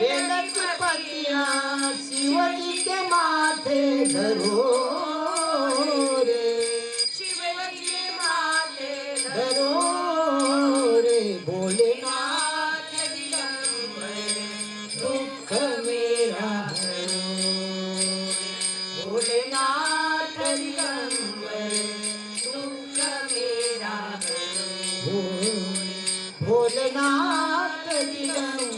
बेलक पतिया के माथे धरो रे शिव जी के माथे धरो रे भोलेनाथ दुख मेरा भोलेनाथ दुख मेरा भोलेनाथ दिगंबर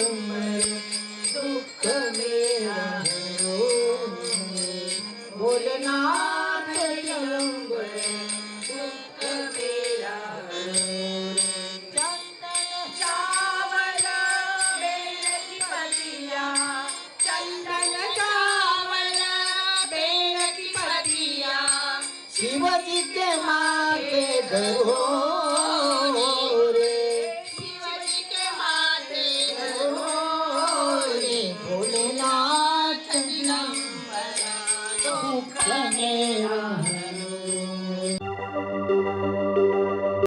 सुख दुख मेरा हरो भोलनाथ जलंब दुख मेरा चंदन चावल चंदन चावला बेल पतिया शिव के माँ Sunday.